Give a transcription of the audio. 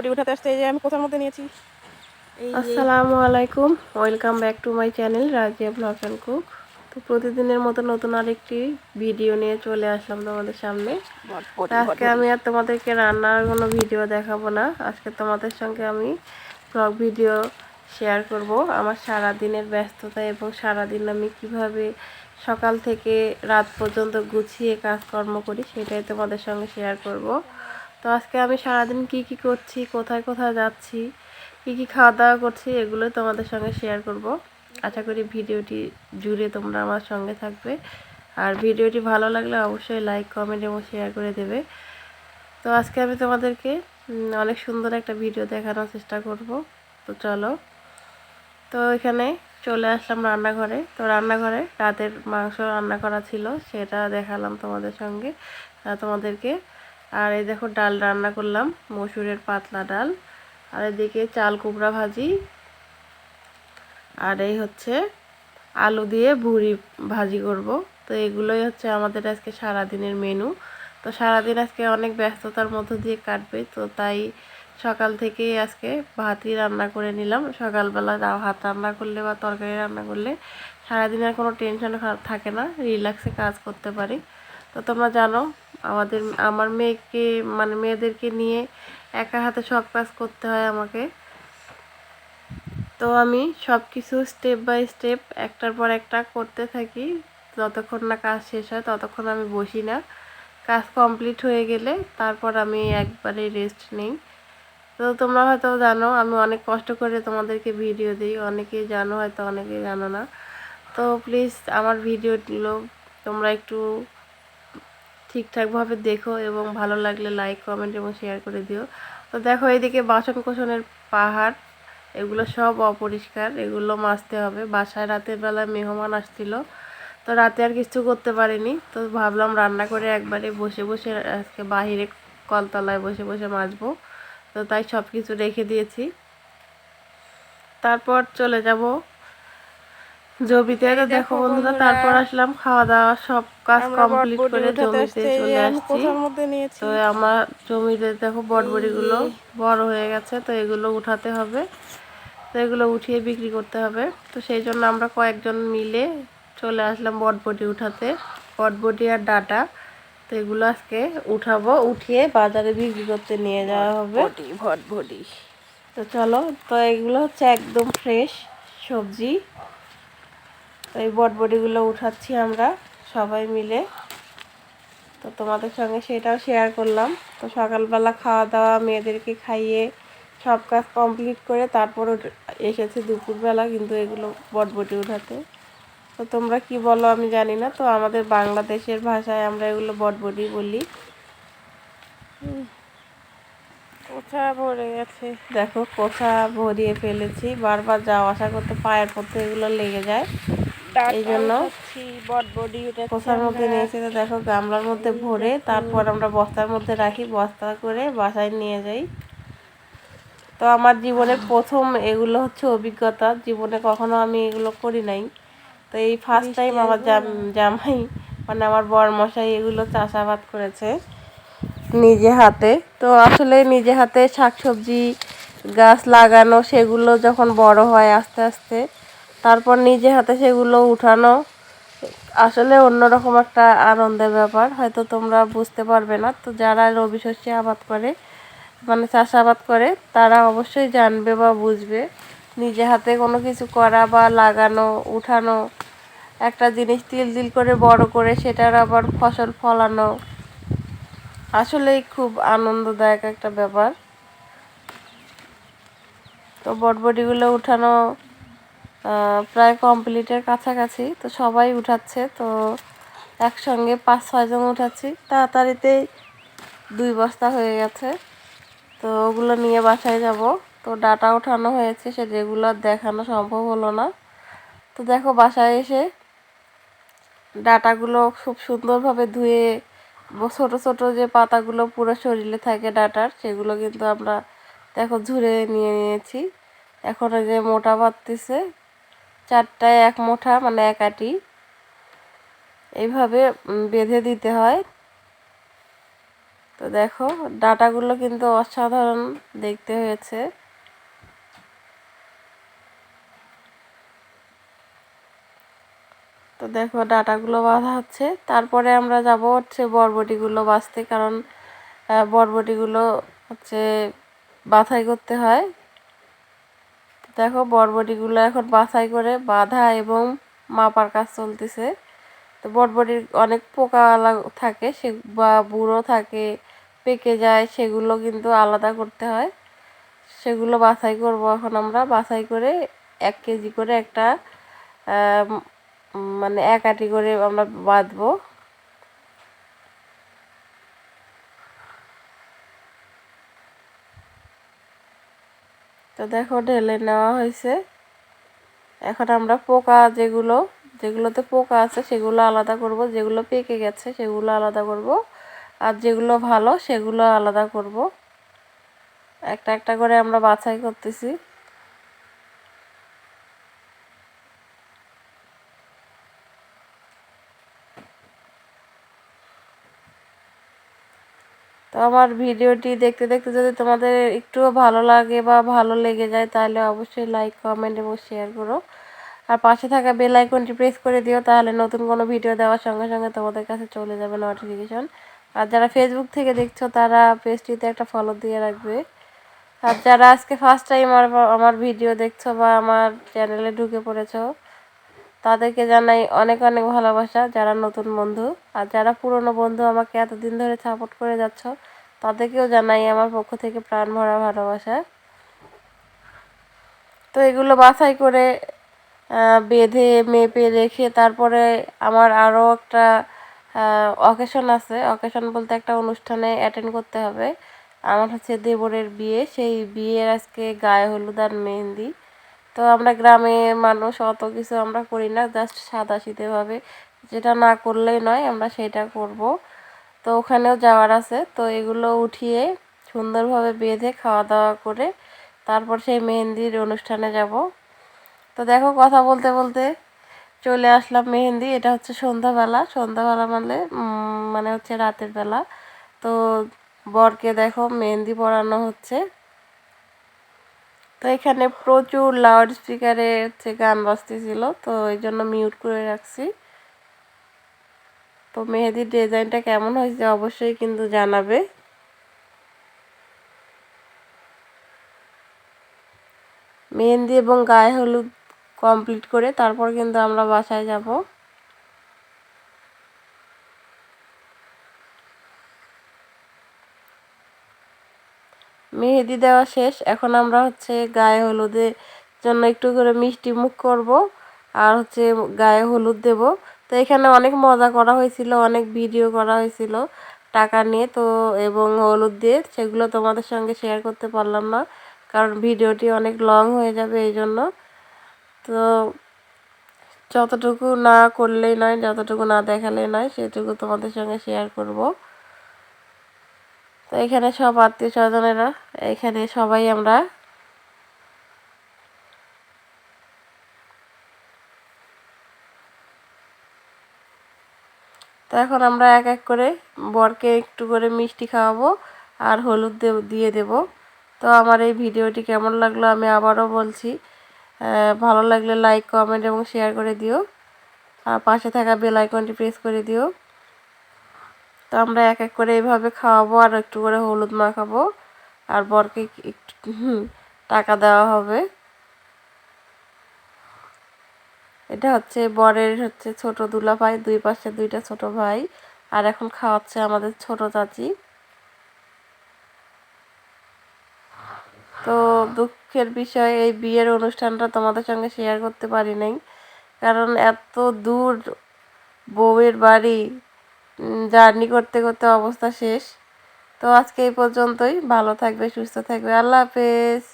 বটবটি উঠাতে আসতে যে আমি কোথার মধ্যে নিয়েছি? আসসালামু আলাইকুম। Welcome back to my channel Razia blog and cook তো প্রতিদিনের মতো নতুন আরেকটি ভিডিও নিয়ে চলে আসলাম তোমাদের সামনে। আজকে আমি আর তোমাদেরকে রান্নার কোনো ভিডিও দেখাবো না। আজকে তোমাদের সঙ্গে আমি ব্লগ ভিডিও শেয়ার করব। আমার সারা দিনের ব্যস্ততা এবং সারা দিন আমি কীভাবে সকাল থেকে রাত পর্যন্ত গুছিয়ে কাজকর্ম করি সেটাই তোমাদের সঙ্গে শেয়ার করব। তো আজকে আমি সারাদিন কি কি করছি, কোথায় কোথায় যাচ্ছি, কি কি খাওয়া দাওয়া করছি এগুলো তোমাদের সঙ্গে শেয়ার করব। আশা করি ভিডিওটি জুড়ে তোমরা আমার সঙ্গে থাকবে। আর ভিডিওটি ভালো লাগলে অবশ্যই লাইক কমেন্ট এবং শেয়ার করে দেবে। তো আজকে আমি তোমাদেরকে অনেক সুন্দর একটা ভিডিও দেখানোর চেষ্টা করব। তো চলো। তো এখানে চলে আসলাম রান্নাঘরে। তো রান্নাঘরে রাতের মাংস রান্না করা ছিল, সেটা দেখালাম তোমাদের সঙ্গে। তোমাদেরকে আর এই দেখো ডাল রান্না করলাম, মসুরের পাতলা ডাল। আর এদিকে চাল কুমড়া ভাজি। আর এই হচ্ছে আলু দিয়ে ভুড়ি ভাজি করব। তো এগুলোই হচ্ছে আমাদের আজকে সারাদিনের মেনু তো সারাদিন আজকে অনেক ব্যস্ততার মধ্য দিয়ে কাটবে, তো তাই সকাল থেকে আজকে ভাতই রান্না করে নিলাম। সকালবেলা ভাত রান্না করলে বা তরকারি রান্না করলে সারাদিন আর কোনো টেনশন থাকে না রিল্যাক্সে কাজ করতে পারি। তো তোমরা জানো আমাদের, আমার মেয়েকে মানে মেয়েদেরকে নিয়ে একা হাতে সব কাজ করতে হয় আমাকে। তো আমি সব কিছু স্টেপ বাই স্টেপ একটার পর একটা করতে থাকি। যতক্ষণ না কাজ শেষ হয়, ততক্ষণ আমি বসি না। কাজ কমপ্লিট হয়ে গেলে তারপর আমি একবারে রেস্ট নিই। তো তোমরা হয়তো জানো, আমি অনেক কষ্ট করে তোমাদেরকে ভিডিও দিই। অনেকেই জানো, হয়তো অনেকেই জানো না। তো প্লিজ আমার ভিডিওগুলো তোমরা একটু ঠিকঠাকভাবে দেখো এবং ভালো লাগলে লাইক কমেন্ট এবং শেয়ার করে দিও। তো দেখো এইদিকে বাসন কোসনের পাহাড়, এগুলো সব অপরিষ্কার, এগুলো মাজতে হবে। বাসায় রাতের বেলা মেহমান আসছিল, তো রাতে আর কিছু করতে পারিনি। তো ভাবলাম রান্না করে একবারে বসে বসে আজকে বাহিরে কলতলায় বসে বসে মাজবো। তো তাই সব কিছু রেখে দিয়েছি। তারপর চলে যাব জমিতে তো দেখো বন্ধুরা তারপর আসলাম খাওয়া দাওয়া সব কাজ কমপ্লিট করে জমিতে চলে আসছি। তো আমার জমিতে দেখো বটবড়িগুলো বড় হয়ে গেছে তো এগুলো উঠাতে হবে। তো এগুলো উঠিয়ে বিক্রি করতে হবে। তো সেই জন্য আমরা কয়েকজন মিলে চলে আসলাম বটবটি উঠাতে। বটবটি আর ডাটা তো এগুলো আজকে উঠাবো উঠিয়ে বাজারে বিক্রি করতে নিয়ে যাওয়া হবে। ভটভটি তো চলো তো এগুলো হচ্ছে একদম ফ্রেশ সবজি। তো এই বটবটিগুলো উঠাচ্ছি আমরা সবাই মিলে। তো তোমাদের সঙ্গে সেটাও শেয়ার করলাম। তো সকালবেলা খাওয়া দাওয়া মেয়েদেরকে খাইয়ে সব কাজ কমপ্লিট করে তারপর এসেছে দুপুরবেলা কিন্তু এগুলো বটবটি উঠাতে। তো তোমরা কি বলো আমি জানি না। তো আমাদের বাংলাদেশের ভাষায় আমরা এগুলো বটবটি বলি। কোথা ভরে গেছে? দেখো কোথা ভরিয়ে ফেলেছি। বারবার যাওয়া আসা করতে পায়ের পথে এগুলো লেগে যায়। এই জন্য কোথার মধ্যে নিয়েছি তো দেখো গামলার মধ্যে ভরে তারপর আমরা বস্তার মধ্যে রাখি বস্তা করে বাসায় নিয়ে যাই। তো আমার জীবনের প্রথম এগুলো হচ্ছে অভিজ্ঞতা জীবনে কখনো আমি এগুলো করি নাই। তো এই ফার্স্ট টাইম আমার জাম- জামাই মানে আমার বর মশাই এগুলো চাষাবাদ করেছে নিজে হাতে। তো আসলে নিজে হাতে শাকসবজি গাছ লাগানো সেগুলো যখন বড় হয় আস্তে আস্তে তারপর নিজে হাতে সেগুলো উঠানো। আসলে অন্যরকম একটা আনন্দের ব্যাপার, হয়তো তোমরা বুঝতে পারবে না। তো যারা রবি শস্যে আবাদ করে মানে চাষাবাদ করে, তারা অবশ্যই জানবে বা বুঝবে। নিজে হাতে কোনো কিছু করা বা লাগানো, উঠানো, একটা জিনিস তিল তিল করে বড় করে সেটার আবার ফসল ফলানো, আসলেই খুব আনন্দদায়ক একটা ব্যাপার। তো বটবটিগুলো উঠানো প্রায় কমপ্লিটের কাছাকাছি, তো সবাই উঠাচ্ছে, তো একসঙ্গে পাঁচ ছয়জন উঠাচ্ছি। তাড়াতাড়িতেই দুই বস্তা হয়ে গেছে, তো ওগুলো নিয়ে বাসায় যাব। তো ডাটা ওঠানো হয়েছে, সে যেগুলো দেখানো সম্ভব হলো না। তো দেখো বাসায় এসে ডাটাগুলো খুব সুন্দরভাবে ধুয়ে ছোট ছোট যে পাতাগুলো পুরো শরীরে থাকে ডাটার, সেগুলো কিন্তু আমরা দেখো ঝুরে নিয়ে নিয়েছি। এখন যে মোটা বাড়তেছে চারটায় এক মুঠা মানে এক আটি। এইভাবে বেঁধে দিতে হয়। তো দেখো, ডাটাগুলো কিন্তু অসাধারণ দেখতে হয়েছে। তো দেখো, ডাটাগুলো বাঁধা হচ্ছে। তারপরে আমরা যাব হচ্ছে বরবটিগুলো বাঁচতে, কারণ বরবটিগুলো হচ্ছে বাছাই করতে হয়। দেখো বরবটিগুলো এখন বাছাই করে বাঁধা এবং মাপার কাজ চলতেছে। তো বরবটির অনেক পোকা থাকে, সে বা বুড়ো থাকে, পেকে যায়, সেগুলো কিন্তু আলাদা করতে হয়। সেগুলো বাছাই করব এখন আমরা। বাছাই করে এক কেজি করে একটা মানে এক আটি করে আমরা বাঁধবো। তো দেখো ঢেলে নেওয়া হয়েছে। এখন আমরা পোকা যেগুলো, যেগুলোতে পোকা আছে সেগুলো আলাদা করব। যেগুলো পেকে গেছে সেগুলো আলাদা করব। আর যেগুলো ভালো সেগুলো আলাদা করব। একটা একটা করে আমরা বাছাই করতেছি। আমার ভিডিওটি দেখতে দেখতে যদি তোমাদের একটুও ভালো লাগে বা ভালো লেগে যায়, তাহলে অবশ্যই লাইক কমেন্ট এবং শেয়ার করো। আর পাশে থাকা বেল আইকনটি প্রেস করে দিও, তাহলে নতুন কোনো ভিডিও দেওয়ার সঙ্গে সঙ্গে তোমাদের কাছে চলে যাবে নোটিফিকেশন আর যারা ফেসবুক থেকে দেখছ, তারা পেজটিতে একটা ফলো দিয়ে রাখবে। আর যারা আজকে ফার্স্ট টাইম আমার আমার ভিডিও দেখছ বা আমার চ্যানেলে ঢুকে পড়েছো, তাদেরকে জানাই অনেক অনেক ভালোবাসা, যারা নতুন বন্ধু। আর যারা পুরনো বন্ধু আমাকে এতদিন ধরে সাপোর্ট করে যাচ্ছ তাদেরকেও জানাই আমার পক্ষ থেকে প্রাণ ভরা ভালোবাসা। তো এগুলো বাছাই করে বেঁধে, মেপে রেখে তারপরে আমার আরও একটা অকেশন আছে। অকেশন বলতে একটা অনুষ্ঠানে অ্যাটেন্ড করতে হবে। আমার হচ্ছে দেবরের বিয়ে। সেই বিয়ের আজকে গায়ে হলুদ আর মেহেন্দি। তো আমরা গ্রামে মানুষ, অত কিছু আমরা করি না। জাস্ট সাদা সিধেভাবে যেটা না করলেই নয়, আমরা সেটা করব। তো ওখানেও যাওয়ার আছে। তো এগুলো উঠিয়ে সুন্দরভাবে বেঁধে খাওয়া দাওয়া করে তারপর সেই মেহেন্দির অনুষ্ঠানে যাব। তো দেখো কথা বলতে বলতে চলে আসলাম মেহেন্দি। এটা হচ্ছে সন্ধ্যাবেলা। সন্ধ্যাবেলা মানে মানে হচ্ছে রাতের বেলা। তো বরকে দেখো মেহেন্দি পরানো হচ্ছে। তো এখানে প্রচুর লাউড স্পিকারে হচ্ছে গান বাজতেছিল। তো এই জন্য মিউট করে রাখছি। তো মেহেদির ডিজাইনটা কেমন হয়েছে অবশ্যই কিন্তু জানাবে। মেহেন্দি এবং গায়ে হলুদ কমপ্লিট করে তারপর কিন্তু আমরা বাসায় যাব। মেহেদি দেওয়া শেষ। এখন আমরা হচ্ছে গায়ে হলুদের জন্য একটু করে মিষ্টি মুখ করব আর হচ্ছে গায়ে হলুদ দেব। তো এখানে অনেক মজা করা হয়েছিল, অনেক ভিডিও করা হয়েছিল টাকা নিয়ে। তো এবং হলুদ দিয়ে সেগুলো তোমাদের সঙ্গে শেয়ার করতে পারলাম না, কারণ ভিডিওটি অনেক লং হয়ে যাবে এই জন্য তো যতটুকু না করলেই নয়, যতটুকু না দেখালেই নয়, সেটুকু তোমাদের সঙ্গে শেয়ার করব। তো এখানে সব আত্মীয় স্বজনেরা এখানে সবাই আমরা তো এখন আমরা এক এক করে বরকে একটু করে মিষ্টি খাওয়াবো আর হলুদ দিয়ে দেব। তো আমার এই ভিডিওটি কেমন লাগল আমি আবারও বলছি। ভালো লাগলে লাইক, কমেন্ট এবং শেয়ার করে দিও। আর পাশে থাকা বেল আইকনটি প্রেস করে দিও। তো আমরা এক এক করে এইভাবে খাওয়াবো আর একটু করে হলুদ মাখাবো। আর বরকে একটু টাকা দেওয়া হবে। এটা হচ্ছে বরের হচ্ছে ছোট দুলা ভাই, দুই পাশে দুইটা ছোট ভাই। আর এখন খাওয়াচ্ছে আমাদের ছোট চাচি। তো দুঃখের বিষয়, এই বিয়ের অনুষ্ঠানটা তোমাদের সঙ্গে শেয়ার করতে পারি নাই। কারণ এত দূর বউয়ের বাড়ি জার্নি করতে করতে অবস্থা শেষ। তো আজকে এই পর্যন্তই। ভালো থাকবে, সুস্থ থাকবে। আল্লাহ হাফেজ।